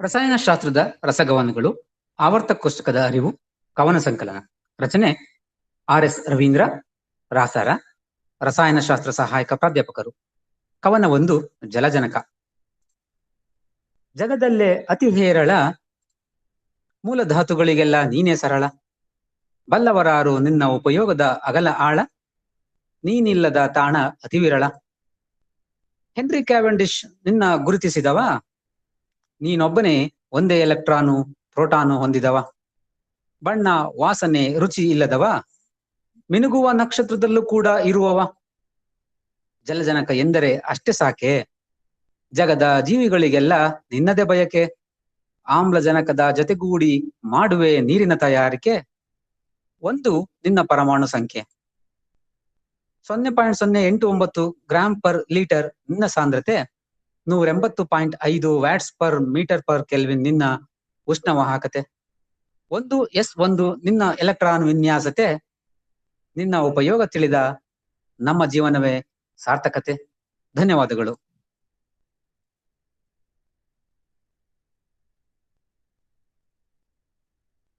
ರಸಾಯನಶಾಸ್ತ್ರದ ರಸಗವನಗಳು ಆವರ್ತ ಕೋಷ್ಟಕದ ಅರಿವು, ಕವನ ಸಂಕಲನ. ರಚನೆ ಆರ್ ಎಸ್ ರವೀಂದ್ರ, ರಾಸಾರ, ರಸಾಯನಶಾಸ್ತ್ರ ಸಹಾಯಕ ಪ್ರಾಧ್ಯಾಪಕರು. ಕವನ ಒಂದು ಜಲಜನಕ. ಜಗದಲ್ಲೇ ಅತಿ ಹೇರಳ ಮೂಲ ಧಾತುಗಳಿಗೆಲ್ಲ ನೀನೇ ಸರಳ. ಬಲ್ಲವರಾರು ನಿನ್ನ ಉಪಯೋಗದ ಅಗಲ ಆಳ. ನೀನಿಲ್ಲದ ತಾಣ ಅತಿ ವಿರಳ ಹೆನ್ರಿ ಕ್ಯಾವೆಂಡಿಶ್ ನಿನ್ನ ಗುರುತಿಸಿದವ? ನೀನೊಬ್ಬನೇ ಒಂದೇ ಎಲೆಕ್ಟ್ರಾನು, ಪ್ರೋಟಾನು ಹೊಂದಿದವ? ಬಣ್ಣ, ವಾಸನೆ, ರುಚಿ ಇಲ್ಲದವ? ಮಿನುಗುವ ನಕ್ಷತ್ರದಲ್ಲೂ ಕೂಡ ಇರುವವ? ಜಲಜನಕ ಎಂದರೆ ಅಷ್ಟೇ ಸಾಕೆ? ಜಗದ ಜೀವಿಗಳಿಗೆಲ್ಲ ನಿನ್ನದೆ ಬಯಕೆ? ಆಮ್ಲಜನಕದ ಜೊತೆಗೂಡಿ ಮಾಡುವೆ ನೀರಿನ ತಯಾರಿಕೆ? ಒಂದು ನಿನ್ನ ಪರಮಾಣು ಸಂಖ್ಯೆ. ಸೊನ್ನೆ ಪಾಯಿಂಟ್ ಸೊನ್ನೆ ಎಂಟು ಒಂಬತ್ತು ಗ್ರಾಂ ಪರ್ ಲೀಟರ್ ನಿನ್ನ ಸಾಂದ್ರತೆ? ನೂರ ಎಂಬತ್ತು ಪಾಯಿಂಟ್ ಐದು watts per metre per kelvin ನಿನ್ನ ಉಷ್ಣವಾಹಕತೆ ಒಂದು ಎಸ್ ಒಂದು ನಿನ್ನ ಎಲೆಕ್ಟ್ರಾನ್ ವಿನ್ಯಾಸತೆ ನಿನ್ನ ಉಪಯೋಗ ತಿಳಿದ ನಮ್ಮ ಜೀವನವೇ ಸಾರ್ಥಕತೆ. ಧನ್ಯವಾದಗಳು.